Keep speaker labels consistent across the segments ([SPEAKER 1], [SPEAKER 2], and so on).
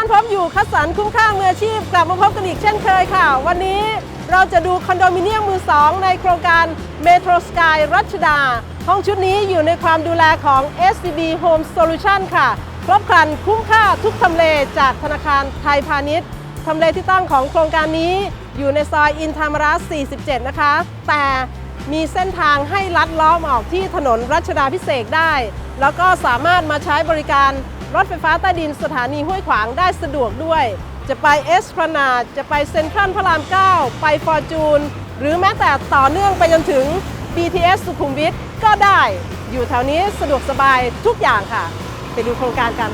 [SPEAKER 1] านพร้อมอยู่คัดสรรคุ้มค่ามืออาชีพกลับมาพบกันอีกเช่นเคยค่ะ วันนี้เราจะดูคอนโดมิเนียมมือสองในโครงการเมโทรสกายรัชดา ห้องชุดนี้อยู่ในความดูแลของ SCB Home Solution ค่ะ ครบครันคุ้มค่าทุกทำเลจากธนาคารไทยพาณิชย์ทำเลที่ตั้งของโครงการนี้อยู่ในซอยอินทามรัส47 นะคะ แต่มีเส้นทางให้ลัดล้อมออกที่ถนนรัชดาพิเศษได้ แล้วก็สามารถมาใช้บริการ รถไฟฟ้าใต้ดินสถานีห้วยขวางได้สะดวกด้วย จะไปเอสพลานาดจะไปเซ็นทรัลพระราม 9 ไปฟอร์จูน หรือแม้แต่ต่อเนื่องไปจนถึง BTS สุขุมวิทก็ได้ อยู่แถวนี้สะดวกสบายทุกอย่างค่ะ ไปดูโครงการกัน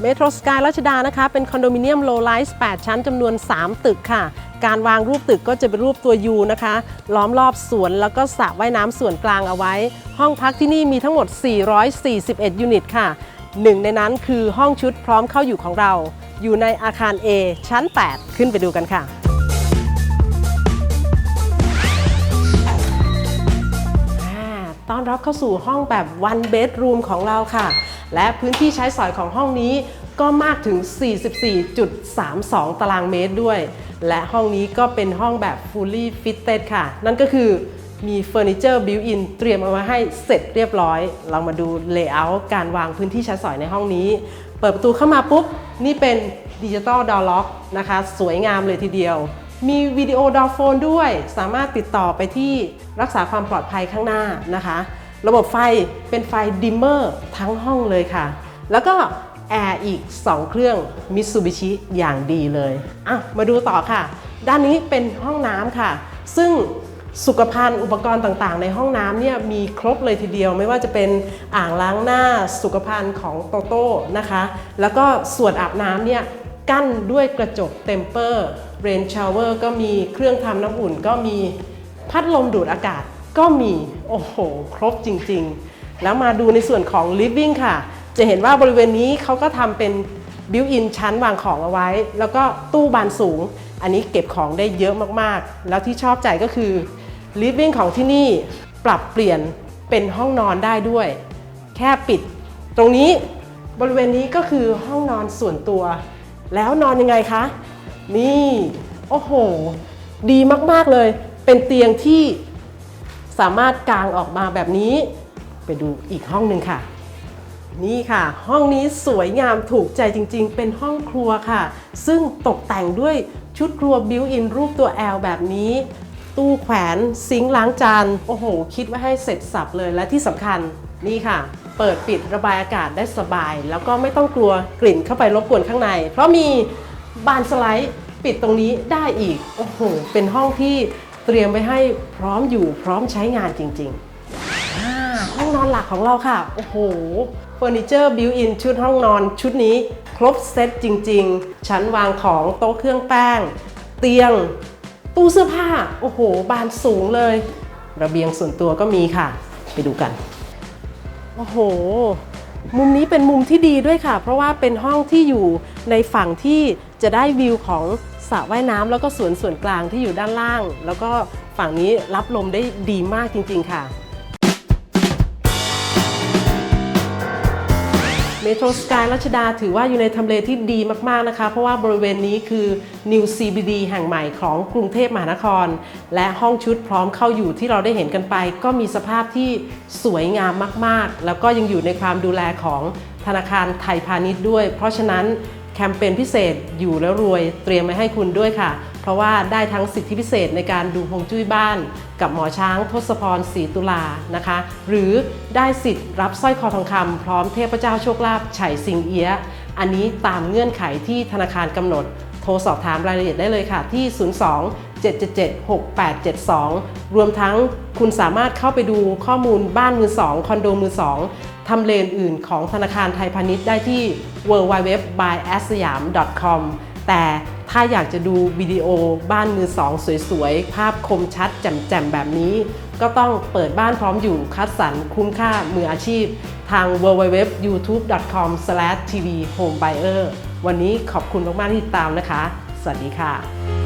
[SPEAKER 1] เมโทรสกายรัชดานะคะ เป็นคอนโดมิเนียมโลไลส์8ชั้นจำนวน 3 ตึกค่ะ การวางรูปตึกก็จะเป็นรูปตัว U นะคะ ล้อมรอบสวนแล้วก็สระว่ายน้ำส่วนกลางเอาไว้ ห้องพักที่นี่มีทั้งหมด 441 ยูนิตค่ะหนึ่งในนั้นคือห้องชุดพร้อมเข้าอยู่ของเรา อยู่ในอาคาร A ชั้น 8 ขึ้นไปดูกันค่ะต้อนรับเข้าสู่ห้องแบบ one bedroom ของเราค่ะ และพื้นที่ใช้สอยของห้องนี้ ก็มากถึง 44.32 ตารางเมตรด้วย และห้องนี้ก็เป็นห้องแบบ fully fitted ค่ะ นั่นก็คือมีเฟอร์นิเจอร์ built-in เตรียมเอาไว้ให้เสร็จเรียบร้อย เรามาดู layout การวางพื้นที่ใช้สอยในห้องนี้ เปิดประตูเข้ามาปุ๊บ นี่เป็นดิจิตอลดอล็อกนะคะ สวยงามเลยทีเดียว มีวิดีโอดอโฟนด้วย สามารถติดต่อไปที่รักษาความปลอดภัยข้างหน้านะคะ ระบบไฟเป็นไฟดิมเมอร์ทั้งห้องเลยค่ะ แล้วก็ แอร์อีก 2 เครื่องมิ t ูบิชิอย่างดีเลยอะมาดูต่อค่ะ ด้านนี้เป็นห้องน้ำค่ะ ซึ่งสุขภัณฑ์อุปกรณ์ต่างๆ ในห้องน้ำเนี่ยมีครบเลยทีเดียว ไม่ว่าจะเป็นอ่างล้างหน้าสุขภัณฑ์ของโตโต้นะคะ แล้วก็ส่วนอาบน้ำเนี่ยกั้นด้วยกระจกเต็มเปอร์เรนชาวเวอร์ก็มีเครื่องทำน้ำอุ่นก็มีพัดลมดูดอากาศก็มี โอ้โห ครบจริงๆ แล้วมาดูในส่วนของ living ค่ะ จะเห็นว่าบริเวณนี้เขาก็ทำเป็นบิวอินชั้นวางของเอาไว้ แล้วก็ตู้บานสูง อันนี้เก็บของได้เยอะมากๆ แล้วที่ชอบใจก็คือ living ของที่นี่ปรับเปลี่ยนเป็นห้องนอนได้ด้วย แค่ปิด ตรงนี้บริเวณนี้ก็คือห้องนอนส่วนตัว แล้วนอนยังไงคะ นี่ โอ้โห ดีมากๆเลย เป็นเตียงที่สามารถกางออกมาแบบนี้ ไปดูอีกห้องหนึ่งค่ะ นี่ค่ะ ห้องนี้สวยงามถูกใจจริง ๆ เป็นห้องครัวค่ะ ซึ่งตกแต่งด้วยชุดครัวบิวอินรูปตัว L แบบนี้ ตู้แขวนซิงค์ล้างจานโอ้โห คิดว่าให้เสร็จสับเลยและที่สำคัญนี่ค่ะ เปิดปิดระบายอากาศได้สบาย แล้วก็ไม่ต้องกลัวกลิ่นเข้าไปรบกวนข้างใน เพราะมีบานสไลด์ปิดตรงนี้ได้อีก โอ้โห เป็นห้องที่เตรียมไว้ให้พร้อมอยู่พร้อมใช้งานจริง ๆ งนอนหลักของเราค่ะ โอ้โหเฟอร์นิเจอร์บิวอินชุดห้องนอนชุดนี้ครบเซตจริง ๆ ชั้นวางของโต๊ะเครื่องแป้ง เตียง ตู้เสื้อผ้า โอ้โห บานสูงเลย ระเบียงส่วนตัวก็มีค่ะ ไปดูกัน โอ้โห มุมนี้เป็นมุมที่ดีด้วยค่ะ เพราะว่าเป็นห้องที่อยู่ในฝั่งที่จะได้วิวของสระว่ายน้ำแล้วก็สวนส่วนกลางที่อยู่ด้านล่าง แล้วก็ฝั่งนี้รับลมได้ดีมากจริง ๆ ค่ะ เมโทรสกายรัชดาถือว่าอยู่ในทำเลที่ดีมากๆนะคะ เพราะว่าบริเวณนี้คือ New CBD แห่งใหม่ของกรุงเทพมหานคร และห้องชุดพร้อมเข้าอยู่ที่เราได้เห็นกันไป ก็มีสภาพที่สวยงามมากๆ แล้วก็ยังอยู่ในความดูแลของธนาคารไทยพาณิชย์ด้วย เพราะฉะนั้นแคมเปญพิเศษอยู่แล้วรวยเตรียมไว้ให้คุณด้วยค่ะ ราะว่าได้ทั้งสิทธิพิเศษในการดูฮวงจุ้ยบ้าน กับหมอช้างทศพรศรีตุลานะคะ หรือได้สิทธิ์รับสร้อยคอทองคำพร้อมเทพเจ้าโชคลาภไฉสิงเอียอันนี้ตามเงื่อนไขที่ธนาคารกำหนด โทรสอบถามรายละเอียดได้เลยค่ะที่ 02 777 6872 รวมทั้งคุณสามารถเข้าไปดูข้อมูลบ้านมือสองคอนโดมือสองทำเลนอื่นของธนาคารไทยพาณิชย์ได้ที่ www.byasayam.com แต่ ถ้าอยากจะดูวิดีโอบ้านมือสองสวยๆ ภาพคมชัดแจ่มๆ แบบนี้ ก็ต้องเปิดบ้านพร้อมอยู่คัดสรรคุ้มค่ามืออาชีพ ทาง www.youtube.com/tvhomebuyer วันนี้ขอบคุณมากๆที่ติดตามนะคะ สวัสดีค่ะ